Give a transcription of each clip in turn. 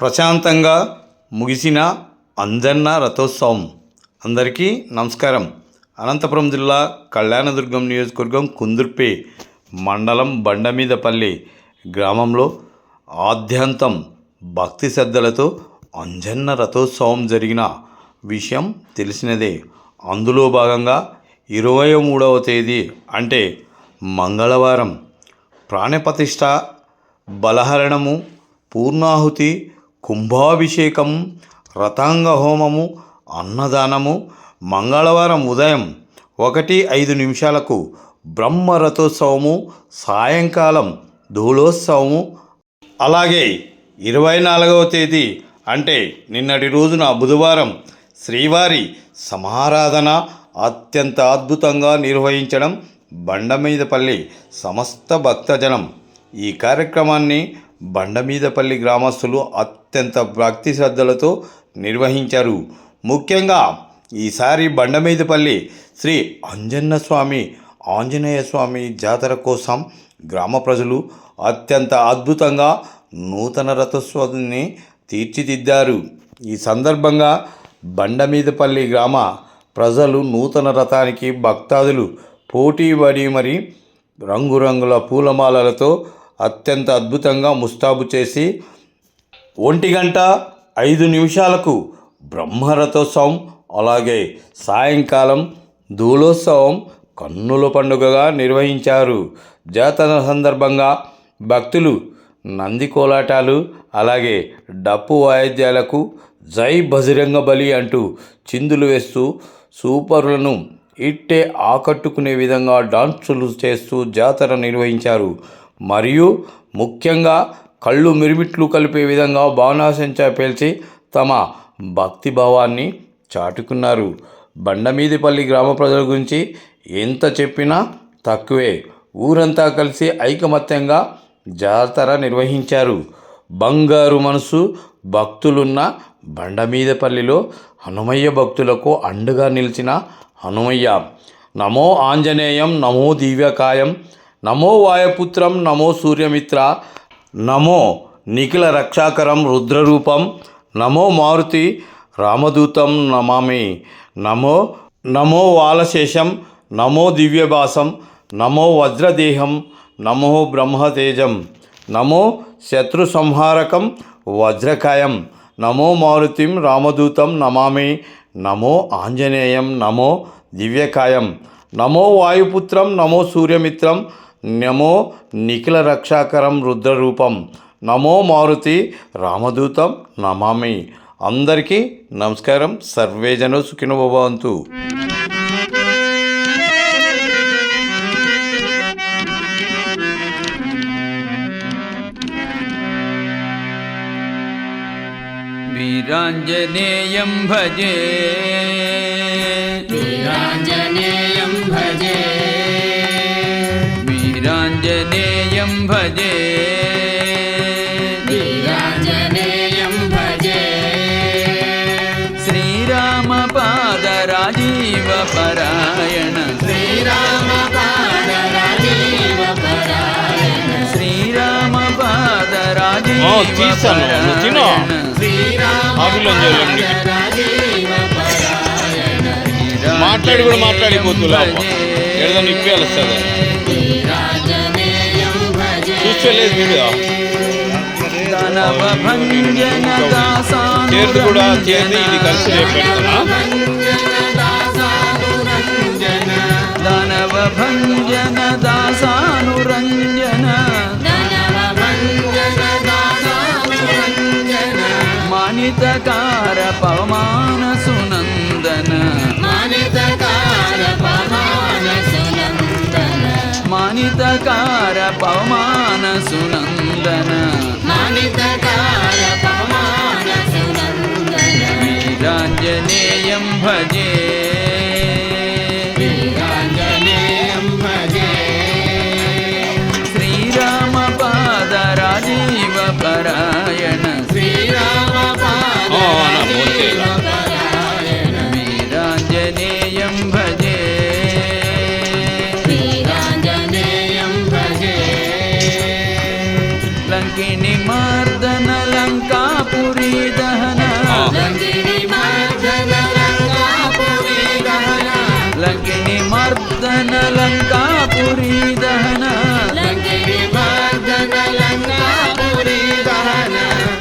ప్రశాంతంగా ముగిసిన అంజన్న రథోత్సవం. అందరికీ నమస్కారం. అనంతపురం జిల్లా కళ్యాణదుర్గం నియోజకవర్గం కుందుర్పే మండలం బండమీదపల్లి గ్రామంలో ఆద్యంతం భక్తి శ్రద్ధలతో అంజన్న రథోత్సవం జరిగిన విషయం తెలిసినదే. అందులో భాగంగా ఇరవై మూడవ తేదీ అంటే మంగళవారం. ప్రాణప్రతిష్ట బలహరణము పూర్ణాహుతి కుంభాభిషేకం రథాంగ హోమము అన్నదానము మంగళవారం ఉదయం ఒకటి ఐదు నిమిషాలకు బ్రహ్మ రథోత్సవము సాయంకాలం ధూళోత్సవము. అలాగే ఇరవై నాలుగవ తేదీ అంటే నిన్నటి రోజున బుధవారం శ్రీవారి సమారాధన అత్యంత అద్భుతంగా నిర్వహించడం బండమీదపల్లి సమస్త భక్తజనం ఈ కార్యక్రమాన్ని బండమీదపల్లి గ్రామస్తులు అత్యంత భక్తి శ్రద్ధలతో నిర్వహించారు. ముఖ్యంగా ఈసారి బండమీదపల్లి శ్రీ అంజన్న స్వామి ఆంజనేయ స్వామి జాతర కోసం గ్రామ ప్రజలు అత్యంత అద్భుతంగా నూతన రథోత్సవాన్ని తీర్చిదిద్దారు. ఈ సందర్భంగా బండమీదపల్లి గ్రామ ప్రజలు నూతన రథానికి భక్తాదులు పోటీ పడి మరి రంగురంగుల పూలమాలలతో అత్యంత అద్భుతంగా ముస్తాబు చేసి ఒంటి గంట ఐదు నిమిషాలకు బ్రహ్మరథోత్సవం అలాగే సాయంకాలం దూలోత్సవం కన్నుల పండుగగా నిర్వహించారు. జాతర సందర్భంగా భక్తులు నంది కోలాటాలు అలాగే డప్పు వాయిద్యాలకు జై బజరంగ బలి అంటూ చిందులు వేస్తూ సూపర్లను ఇట్టే ఆకట్టుకునే విధంగా డాన్సులు చేస్తూ జాతర నిర్వహించారు. మరియు ముఖ్యంగా కళ్ళు మిరుమిట్లు కలిపే విధంగా బాణాసంచా పేల్చి తమ భక్తి భావాన్ని చాటుకున్నారు. బండమీదిపల్లి గ్రామ ప్రజల గురించి ఎంత చెప్పినా తక్కువే. ఊరంతా కలిసి ఐకమత్యంగా జాతర నిర్వహించారు. బంగారు మనసు భక్తులున్న బండమీదపల్లిలో హనుమయ్య భక్తులకు అండగా నిలిచిన హనుమయ్య. నమో ఆంజనేయం నమో దివ్యకాయం నమో వాయుపుత్రం నమో సూర్యమిత్ర నమో నిఖిల రక్షాకరం రుద్రరూపం నమో మారుతి రామదూతం నమామి నమో నమో వాలశేషం నమో దివ్యభాసం నమో వజ్రదేహం నమో బ్రహ్మతేజం నమో శత్రు సంహారకం వజ్రకాయం నమో మారుతిం రామదూతం నమామి నమో ఆంజనేయం నమో దివ్యకాయం నమో వాయుపుత్రం నమో సూర్యమిత్రం నమో నిఖిల రక్షాకరం రుద్రరూపం నమో మారుతి రామదూతం నమామి అందరికీ నమస్కారం సర్వేజను సుఖినో భవంతు वीराञ्जनेयं भजे నువ్వు తిను. ఆకుల్లో చేయాలి నీకు. श्रीरामपादराजीव परायण మాట్లాడి కూడా మాట్లాడిపోతున్నా ఏదో నిప్పేయాలి వస్తుంది वीराञ्जनेयं కూర్చోలేదు వీడు చేతి కూడా చేతి ఇది కలిసి రేపు పెడుతున్నా. దానవ భంజన దాసానురంజన మానితకార పవమాన సునందన మానితకార పవమాన సునందన వీరాంజనేయం భజే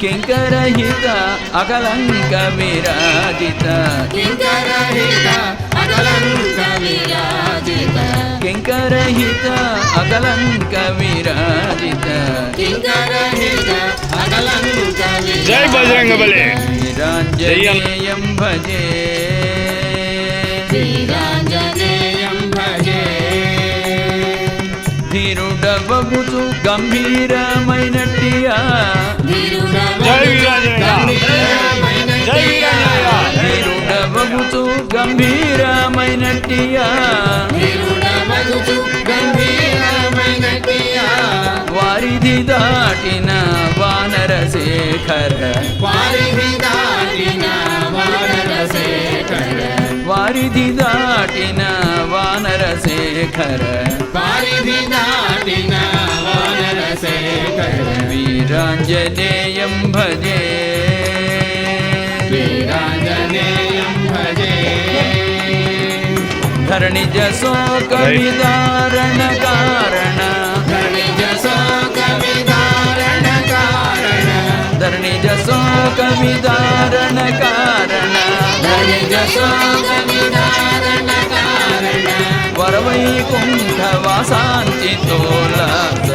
కింకరహిత అకలంక విరాజిత. కింకరహిత అగలంక విరాజిత. కింకరహిత అకలంక విరాజిత. కింకరహిత అగలంక జై బజరంగ బలి. వీరాంజనేయం భజే. ధీరుడబగుచు గంభీరమైనట్టియా? ధీరుడబగుచు గంభీరమైనట్టియా? వారిధి దాటిన వానర శేఖర వారిధి దాటిన వానర శేఖర వారిధి దాటిన వానర శేఖర వారిధి దాటిన వానర శేఖర వీరాంజనేయం భజే. శ్రీరాంజనేయం భజే. ధరణిజ శోక విదారణ కారణ. ధనిజ శోక విదారణ కారణ. ధరణిజ శోక విదారణ కారణ ధనిజ శోక